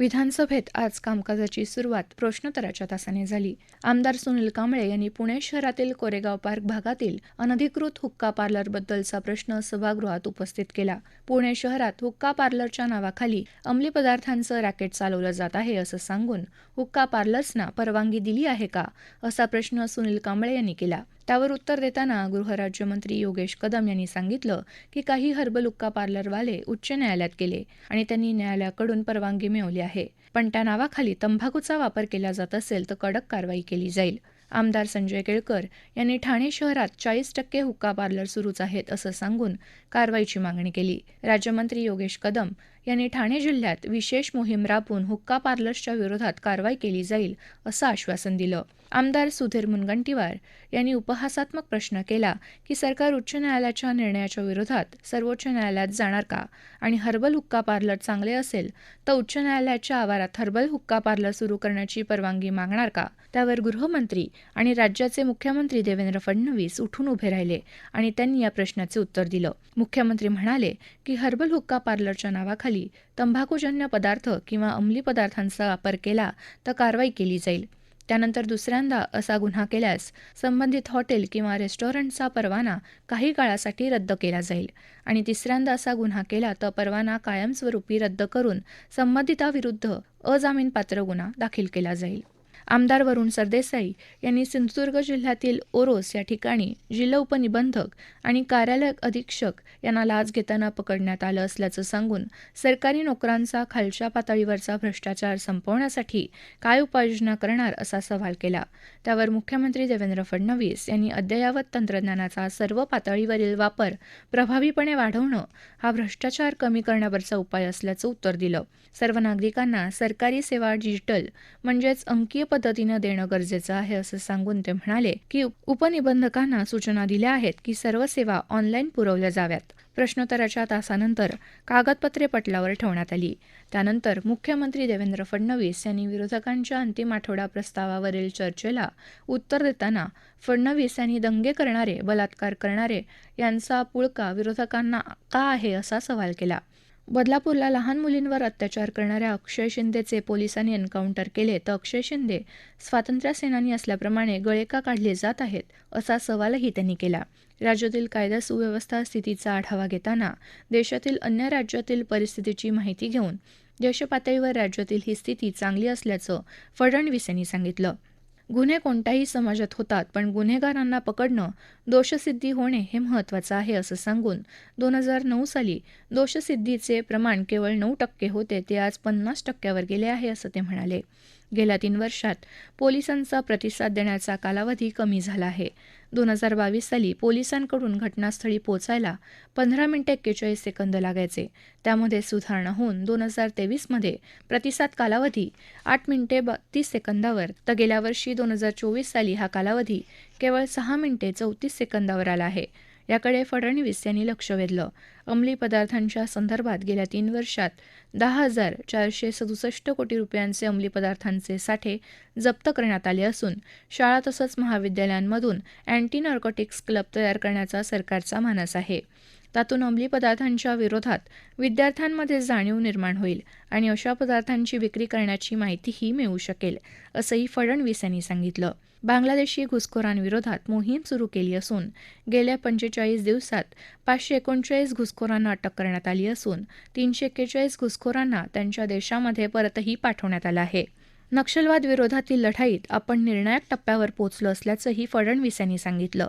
विधानसभेत आज कामकाजाची सुरुवात प्रश्नोत्तराच्या तासाने झाली. आमदार सुनील कांबळे यांनी पुणे शहरातील कोरेगाव पार्क भागातील अनधिकृत हुक्का पार्लरबद्दलचा प्रश्न सभागृहात उपस्थित केला. पुणे शहरात हुक्का पार्लरच्या नावाखाली अंमली पदार्थांचं रॅकेट चालवलं जात आहे असं सांगून हुक्का पार्लर्सना परवानगी दिली आहे का? असा प्रश्न सुनील कांबळे यांनी केला. त्यावर उत्तर देताना गृहराज्यमंत्री योगेश कदम यांनी सांगितलं की काही हर्बल हुक्का पार्लरवाले उच्च न्यायालयात गेले आणि त्यांनी न्यायालयाकडून परवानगी मिळवली आहे. पण त्या नावाखाली तंबाखूचा वापर केला जात असेल तर कडक कारवाई केली जाईल. आमदार संजय केळकर यांनी ठाणे शहरात चाळीस टक्के हुक्का पार्लर सुरूच आहेत असं सांगून कारवाईची मागणी केली. राज्यमंत्री योगेश कदम यांनी ठाणे जिल्ह्यात विशेष मोहीम राबवून हुक्का पार्लर्सच्या विरोधात कारवाई केली जाईल असं आश्वासन दिलं. आमदार सुधीर मुनगंटीवार यांनी उपहासात्मक प्रश्न केला की सरकार उच्च न्यायालयाच्या निर्णयाच्या विरोधात सर्वोच्च न्यायालयात जाणार का? आणि हर्बल हुक्का पार्लर चांगले असेल तर उच्च न्यायालयाच्या आवारात हर्बल हुक्का पार्लर सुरू करण्याची परवानगी मागणार का? त्यावर गृहमंत्री आणि राज्याचे मुख्यमंत्री देवेंद्र फडणवीस उठून उभे राहिले आणि त्यांनी या प्रश्नाचे उत्तर दिलं. मुख्यमंत्री म्हणाले की हर्बल हुक्का पार्लरच्या नावाखाली तंबाखूजन्य पदार्थ किंवा अंमली पदार्थांचा वापर केला तर कारवाई केली जाईल. त्यानंतर दुसऱ्यांदा असा गुन्हा केल्यास संबंधित हॉटेल किंवा रेस्टॉरंटचा परवाना काही काळासाठी रद्द केला जाईल. आणि तिसऱ्यांदा असा गुन्हा केला तर परवाना कायमस्वरूपी रद्द करून संबंधिताविरुद्ध अजामीनपात्र गुन्हा दाखल केला जाईल. आमदार वरुण सरदेसाई यांनी सिंधुदुर्ग जिल्ह्यातील ओरोस या ठिकाणी जिल्हा उपनिबंधक आणि कार्यालय अधीक्षक यांना लाच घेताना पकडण्यात आलं असल्याचं सांगून सरकारी नोकरांचा खालच्या पातळीवरचा भ्रष्टाचार संपवण्यासाठी काय उपाययोजना करणार असा सवाल केला. त्यावर मुख्यमंत्री देवेंद्र फडणवीस यांनी अद्ययावत तंत्रज्ञानाचा सर्व पातळीवरील वापर प्रभावीपणे वाढवणं हा भ्रष्टाचार कमी करण्यावरचा उपाय असल्याचं उत्तर दिलं. सर्व नागरिकांना सरकारी सेवा डिजिटल म्हणजेच अंकीय पद्धतीनं देणं गरजेचं आहे असं सांगून ते म्हणाले की उपनिबंधकांना सूचना दिल्या आहेत की सर्व सेवा ऑनलाईन पुरवल्या जाव्यात. प्रश्नोत्तराच्या तासानंतर कागदपत्रे पटलावर ठेवण्यात आली. त्यानंतर मुख्यमंत्री देवेंद्र फडणवीस यांनी विरोधकांच्या अंतिम आठवडा प्रस्तावावरील चर्चेला उत्तर देताना फडणवीस यांनी दंगे करणारे बलात्कार करणारे यांचा पुळका विरोधकांना का आहे असा सवाल केला. बदलापूरला लहान मुलींवर अत्याचार करणाऱ्या अक्षय शिंदेचे पोलिसांनी एन्काउंटर केले तर अक्षय शिंदे स्वातंत्र्यसेनानी असल्याप्रमाणे गळे का काढले जात आहेत असा सवालही त्यांनी केला. राज्यातील कायदा सुव्यवस्था स्थितीचा आढावा घेताना देशातील अन्य राज्यातील परिस्थितीची माहिती घेऊन देशपातळीवर राज्यातील ही स्थिती चांगली असल्याचं फडणवीस यांनी सांगितलं. गुन्हे कोणत्याही समाजात होतात पण गुन्हेगारांना पकडणं दोषसिद्धी होणे हे महत्त्वाचं आहे असं सांगून दोन हजार नऊ साली दोषसिद्धीचे प्रमाण केवळ नऊ टक्के होते ते आज पन्नास टक्क्यावर गेले आहे असं ते म्हणाले. गेल्या तीन वर्षात पोलिसांचा प्रतिसाद देण्याचा कालावधी कमी झाला आहे. दोन हजार बावीस साली पोलिसांकडून घटनास्थळी पोचायला पंधरा मिनिटे एक्केचाळीस सेकंद लागायचे. त्यामध्ये सुधारणा होऊन दोन हजार तेवीसमध्ये प्रतिसाद कालावधी आठ मिनिटे बत्तीस सेकंदावर तर गेल्या वर्षी दोन हजार चोवीस साली हा कालावधी केवळ सहा मिनिटे चौतीस सेकंदावर आला आहे. याकडे फडणवीस यांनी लक्ष वेधलं. अंमली पदार्थांच्या संदर्भात गेल्या तीन वर्षात दहा हजार चारशे सदुसष्ट कोटी रुपयांचे अंमली पदार्थांचे साठे जप्त करण्यात आले असून शाळा तसंच महाविद्यालयांमधून अँटी नार्कोटिक्स क्लब तयार करण्याचा सरकारचा मानस आहे. त्यातून अंमली पदार्थांच्या विरोधात विद्यार्थ्यांमध्ये जाणीव निर्माण होईल आणि अशा पदार्थांची विक्री करण्याची माहितीही मिळू शकेल असंही फडणवीस यांनी सांगितलं. बांगलादेशी घुसखोरांविरोधात मोहीम सुरू केली असून गेल्या पंचेचाळीस दिवसात पाचशे एकोणचाळीस घुसखोरांना अटक करण्यात आली असून तीनशे एक्केचाळीस घुसखोरांना त्यांच्या देशामध्ये परतही पाठवण्यात आलं आहे. नक्षलवाद विरोधातील लढाईत आपण निर्णायक टप्प्यावर पोहोचलो असल्याचंही फडणवीस यांनी सांगितलं.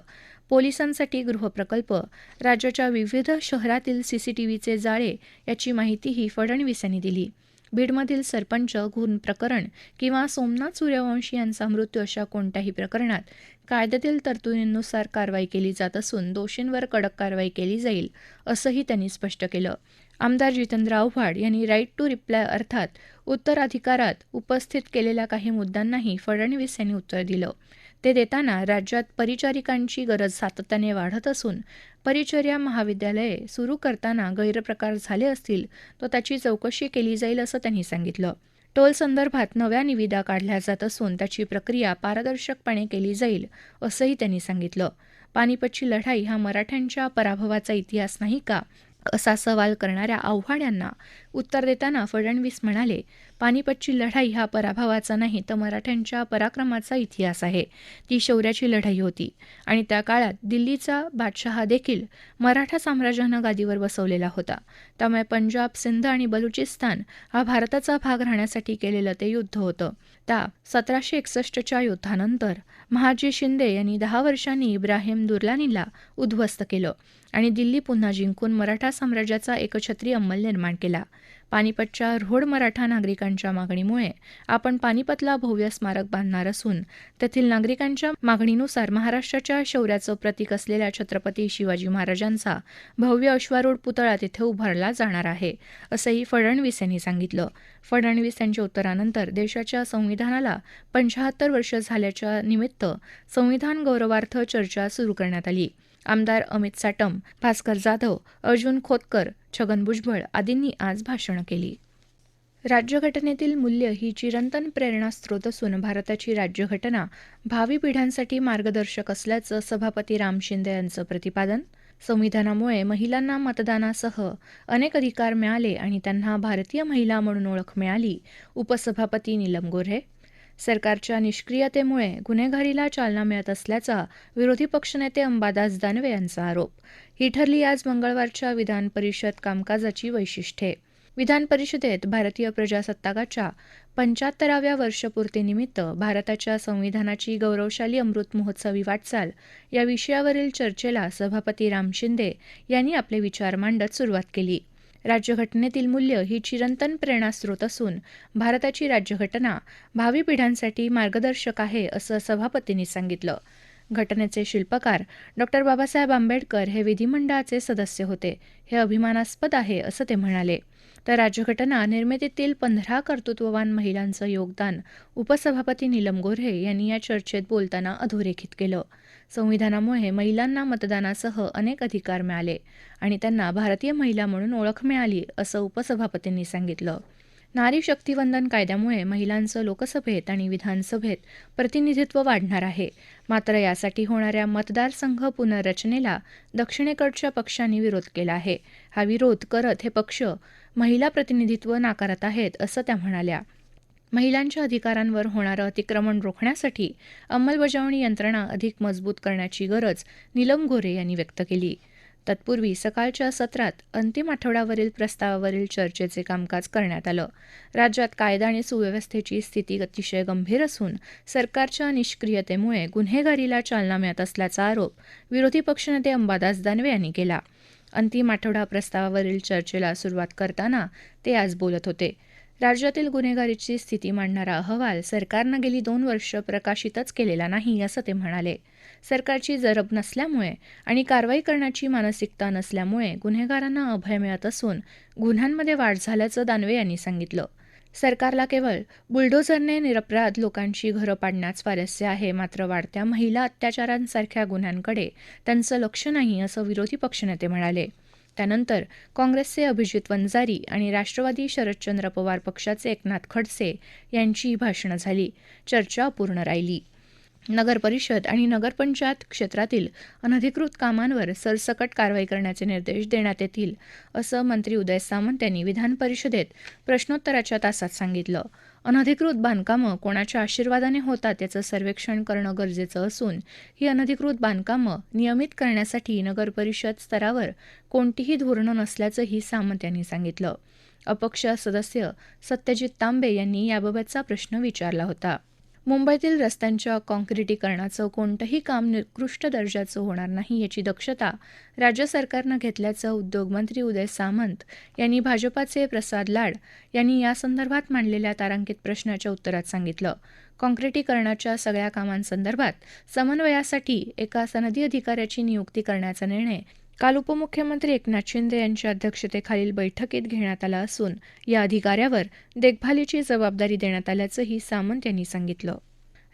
पोलिसांसाठी गृहप्रकल्प राज्याच्या विविध शहरातील सीसीटीव्हीचे जाळे याची माहितीही फडणवीस यांनी दिली. बीडमधील सरपंच खून प्रकरण किंवा सोमनाथ सूर्यवंशी यांचा मृत्यू अशा कोणत्याही प्रकरणात कायद्यातील तरतुदींनुसार कारवाई केली जात असून दोषींवर कडक कारवाई केली जाईल असंही त्यांनी स्पष्ट केलं. आमदार जितेंद्र आव्हाड यांनी राईट टू रिप्लाय अर्थात उत्तराधिकारात उपस्थित केलेल्या काही मुद्द्यांनाही फडणवीस यांनी उत्तर दिलं. ते देताना राज्यात परिचारिकांची गरज सातत्याने वाढत असून परिचर्या महाविद्यालये सुरू करताना गैरप्रकार झाले असतील तर त्याची चौकशी केली जाईल असं त्यांनी सांगितलं. टोल संदर्भात नव्या निविदा काढल्या जात असून त्याची प्रक्रिया पारदर्शकपणे केली जाईल असंही त्यांनी सांगितलं. पानिपतची लढाई हा मराठ्यांच्या पराभवाचा इतिहास नाही का असा सवाल करणाऱ्या आव्हाड यांना उत्तर देताना फडणवीस म्हणाले पानिपतची लढाई हा पराभवाचा नाही तर मराठ्यांच्या पराक्रमाचा इतिहास आहे. ती शौर्याची लढाई होती. आणि त्या काळात दिल्लीचा बादशहा देखील मराठा साम्राज्यानं गादीवर बसवलेला होता. त्यामुळे पंजाब सिंध आणि बलुचिस्तान हा भारताचा भाग राहण्यासाठी केलेलं ते युद्ध होतं. त्या सतराशे एकसष्टच्या युद्धानंतर महाजी शिंदे यांनी दहा वर्षांनी इब्राहिम दुर्लानीला उद्ध्वस्त केलं आणि दिल्ली पुन्हा जिंकून मराठा साम्राज्याचा एकछत्री अंमल निर्माण केला. पानिपतच्या रोड मराठा नागरिकांच्या मागणीमुळे आपण पानिपतला भव्य स्मारक बांधणार असून तेथील नागरिकांच्या मागणीनुसार महाराष्ट्राच्या शौर्याचं प्रतीक असलेल्या छत्रपती शिवाजी महाराजांचा भव्य अश्वारूढ पुतळा तिथे उभारला जाणार आहे असंही फडणवीस यांनी सांगितलं. फडणवीस यांच्या उत्तरानंतर देशाच्या संविधानाला पंचाहत्तर वर्ष झाल्याच्या निमित्त संविधान गौरवार्थ चर्चा सुरू करण्यात आली. आमदार अमित साटम भास्कर जाधव अर्जुन खोतकर छगन भुजबळ आदींनी आज भाषणं केली. राज्यघटनेतील मूल्य ही चिरंतन प्रेरणास्त्रोत असून भारताची राज्यघटना भावी पिढ्यांसाठी मार्गदर्शक असल्याचं सभापती राम शिंदे यांचं प्रतिपादन. संविधानामुळे महिलांना मतदानासह अनेक अधिकार मिळाले आणि त्यांना भारतीय महिला म्हणून ओळख मिळाली उपसभापती नीलम गोऱ्हे सरकारच्या निष्क्रियतेमुळे गुन्हेगारीला चालना मिळत असल्याचा विरोधी पक्षनेते अंबादास दानवे यांचा आरोप. ही ठरली आज मंगळवारच्या विधान परिषद कामकाजाची वैशिष्ट्ये. विधान परिषदेत भारतीय प्रजासत्ताकाच्या पंच्याहत्तराव्या वर्षपूर्तीनिमित्त भारताच्या संविधानाची गौरवशाली अमृत महोत्सवी वाटचाल या विषयावरील चर्चेला सभापती राम शिंदे यांनी आपले विचार मांडत सुरुवात केली. राज्यघटनेतील मूल्य ही चिरंतन प्रेरणास्रोत असून भारताची राज्यघटना भावी पिढ्यांसाठी मार्गदर्शक आहे असं सभापतींनी सांगितलं. घटनेचे शिल्पकार डॉक्टर बाबासाहेब आंबेडकर हे विधिमंडळाचे सदस्य होते. हे अभिमानास्पद आहे असं ते म्हणाले. तर राज्यघटना निर्मितीतील पंधरा कर्तृत्ववान महिलांचं योगदान उपसभापती नीलम गोऱ्हे यांनी या चर्चेत बोलताना अधोरेखित केलं. संविधानामुळे महिलांना मतदानासह अनेक अधिकार मिळाले आणि त्यांना भारतीय महिला म्हणून ओळख मिळाली असं उपसभापतींनी सांगितलं. नारी शक्तिवंदन कायद्यामुळे महिलांचं लोकसभेत आणि विधानसभेत प्रतिनिधित्व वाढणार आहे. मात्र यासाठी होणाऱ्या मतदारसंघ पुनर्रचनेला दक्षिणेकडच्या पक्षांनी विरोध केला आहे. हा विरोध करत हे पक्ष महिला प्रतिनिधित्व नाकारत आहेत असं त्या म्हणाल्या. महिलांच्या अधिकारांवर होणारं अतिक्रमण रोखण्यासाठी अंमलबजावणी यंत्रणा अधिक मजबूत करण्याची गरज नीलम गोरे यांनी व्यक्त केली. तत्पूर्वी सकाळच्या सत्रात अंतिम आठवड्यावरील प्रस्तावावरील चर्चेचे कामकाज करण्यात आलं. राज्यात कायदा आणि सुव्यवस्थेची स्थिती अतिशय गंभीर असून सरकारच्या निष्क्रियतेमुळे गुन्हेगारीला चालना मिळत असल्याचा आरोप विरोधी पक्षनेते अंबादास दानवे यांनी केला. अंतिम आठवडा प्रस्तावावरील चर्चेला सुरुवात करताना ते आज बोलत होते. राज्यातील गुन्हेगारीची स्थिती मांडणारा अहवाल सरकारनं गेली दोन वर्ष प्रकाशितच केलेला नाही असं ते म्हणाले. सरकारची जरब नसल्यामुळे आणि कारवाई करण्याची मानसिकता नसल्यामुळे गुन्हेगारांना अभय मिळत असून गुन्ह्यांमध्ये वाढ झाल्याचं दानवे यांनी सांगितलं. सरकारला केवळ बुलडोझरने निरपराध लोकांची घरं पाडण्यात स्वारस्य आहे मात्र वाढत्या महिला अत्याचारांसारख्या गुन्ह्यांकडे त्यांचं लक्ष नाही असं विरोधी पक्षनेते म्हणाले. त्यानंतर काँग्रेसचे अभिजित वंजारी आणि राष्ट्रवादी शरदचंद्र पवार पक्षाचे एकनाथ खडसे यांचीही भाषणं झाली. चर्चा पूर्ण राहिली. नगर परिषद आणि नगरपंचायत क्षेत्रातील अनधिकृत कामांवर सरसकट कारवाई करण्याचे निर्देश देण्यात येतील असं मंत्री उदय सामंत यांनी विधान परिषदेत प्रश्नोत्तराच्या तासात सांगितलं. अनधिकृत बांधकामं कोणाच्या आशीर्वादाने होतात याचं सर्वेक्षण करणं गरजेचं असून ही अनधिकृत बांधकामं नियमित करण्यासाठी नगरपरिषद स्तरावर कोणतीही धोरणं नसल्याचंही सामंत यांनी सांगितलं. अपक्ष सदस्य सत्यजित तांबे यांनी याबाबतचा प्रश्न विचारला होता. मुंबईतील रस्त्यांच्या काँक्रिटीकरणाचं कोणतंही काम निकृष्ट दर्जाचं होणार नाही याची दक्षता राज्य सरकारनं घेतल्याचं उद्योगमंत्री उदय सामंत यांनी भाजपाचे प्रसाद लाड यांनी यासंदर्भात मांडलेल्या तारांकित प्रश्नाच्या उत्तरात सांगितलं. काँक्रिटीकरणाच्या सगळ्या कामांसंदर्भात समन्वयासाठी एका सनदी अधिकाऱ्याची नियुक्ती करण्याचा निर्णय काल उपमुख्यमंत्री एकनाथ शिंदे यांच्या अध्यक्षतेखालील बैठकीत घेण्यात आला असून या अधिकाऱ्यावर देखभालीची जबाबदारी देण्यात आल्याचंही सामंत यांनी सांगितलं.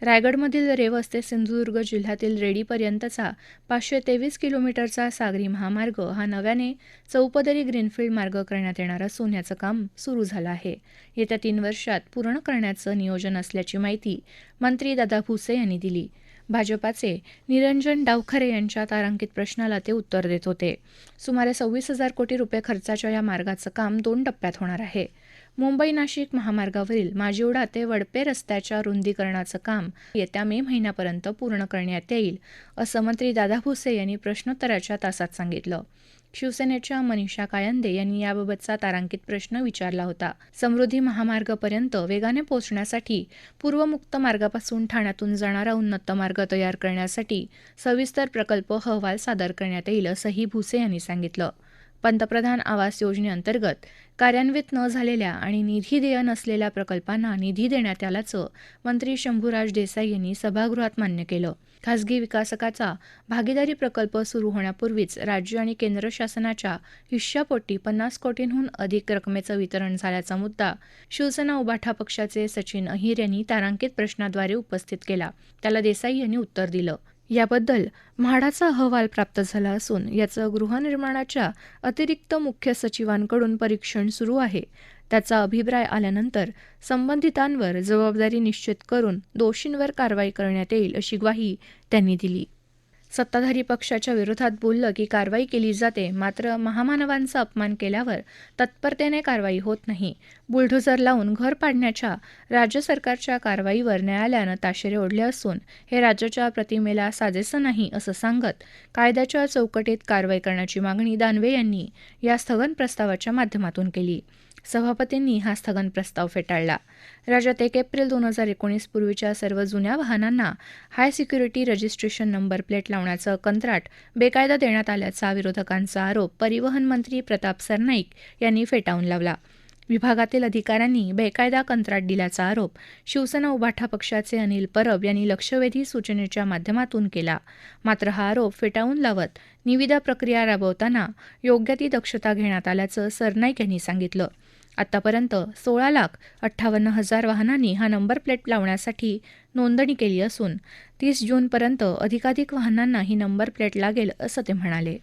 रायगडमधील रेवस ते सिंधुदुर्ग जिल्ह्यातील रेडीपर्यंतचा पाचशे तेवीस किलोमीटरचा सागरी महामार्ग हा नव्याने चौपदरी ग्रीनफील्ड मार्ग करण्यात येणार असून याचं काम सुरू झालं आहे. येत्या तीन वर्षात पूर्ण करण्याचं नियोजन असल्याची माहिती मंत्री दादा भुसे यांनी दिली. भाजपाचे निरंजन डावखरे यांच्या तारांकित प्रश्नाला ते उत्तर देत होते. सुमारे सव्वीस हजार कोटी रुपये खर्चाच्या या मार्गाचं काम दोन टप्प्यात होणार आहे. मुंबई नाशिक महामार्गावरील माजिवडा ते वडपे रस्त्याच्या रुंदीकरणाचं काम येत्या मे महिन्यापर्यंत पूर्ण करण्यात येईल असं मंत्री दादा भुसे यांनी प्रश्नोत्तराच्या तासात सांगितलं. शिवसेनेच्या मनीषा कायंदे यांनी याबाबतचा तारांकित प्रश्न विचारला होता. समृद्धी महामार्गपर्यंत वेगाने पोहोचण्यासाठी पूर्वमुक्त मार्गापासून ठाण्यातून जाणारा उन्नत मार्ग तयार करण्यासाठी सविस्तर प्रकल्प अहवाल सादर करण्यात येईल असंही भुसे यांनी सांगितलं. पंतप्रधान आवास योजनेअंतर्गत कार्यान्वित न झालेल्या आणि निधी देय नसलेल्या प्रकल्पांना निधी देण्यात आल्याचं मंत्री शंभूराज देसाई यांनी सभागृहात मान्य केलं. खासगी विकासकाचा भागीदारी प्रकल्प सुरू होण्यापूर्वीच राज्य आणि केंद्र शासनाच्या हिश्शापोटी पन्नास कोटींहून अधिक रकमेचं वितरण झाल्याचा मुद्दा शिवसेना उबाठा पक्षाचे सचिन अहिर यांनी तारांकित प्रश्नाद्वारे उपस्थित केला. त्याला देसाई यांनी उत्तर दिलं. याबद्दल म्हाडाचा अहवाल प्राप्त झाला असून याचं गृहनिर्माणाच्या अतिरिक्त मुख्य सचिवांकडून परीक्षण सुरू आहे. त्याचा अभिप्राय आल्यानंतर संबंधितांवर जबाबदारी निश्चित करून दोषींवर कारवाई करण्यात येईल अशी ग्वाही त्यांनी दिली. सत्ताधारी पक्षाच्या विरोधात बोललं की कारवाई केली जाते मात्र महामानवांचा अपमान केल्यावर तत्परतेने कारवाई होत नाही. बुलडोझर लावून घर पाडण्याच्या राज्य सरकारच्या कारवाईवर न्यायालयानं ताशेरे ओढले असून हे राज्याच्या प्रतिमेला साजेसं नाही असं सांगत कायद्याच्या चौकटीत कारवाई करण्याची मागणी दानवे यांनी या स्थगन प्रस्तावाच्या माध्यमातून केली. सभापतींनी हा स्थगन प्रस्ताव फेटाळला. राज्यात एक एप्रिल दोन हजार एकोणीस पूर्वीच्या सर्व जुन्या वाहनांना high security registration number plate लावण्याचं कंत्राट बेकायदा देण्यात आल्याचा विरोधकांचा आरोप परिवहन मंत्री प्रताप सरनाईक यांनी फेटाळून लावला. विभागातील अधिकाऱ्यांनी बेकायदा कंत्राट दिल्याचा आरोप शिवसेना उभाठा पक्षाचे अनिल परब यांनी लक्षवेधी सूचनेच्या माध्यमातून केला. मात्र हा आरोप फेटाळून लावत निविदा प्रक्रिया राबवताना योग्य ती दक्षता घेण्यात आल्याचं सरनाईक यांनी सांगितलं. आतापर्यंत सोळा लाख अठ्ठावन्न हजार वाहनांनी हा नंबर प्लेट लावण्यासाठी नोंदणी केली असून तीस जूनपर्यंत अधिकाधिक वाहनांना ही नंबर प्लेट लागेल असं ते म्हणाले.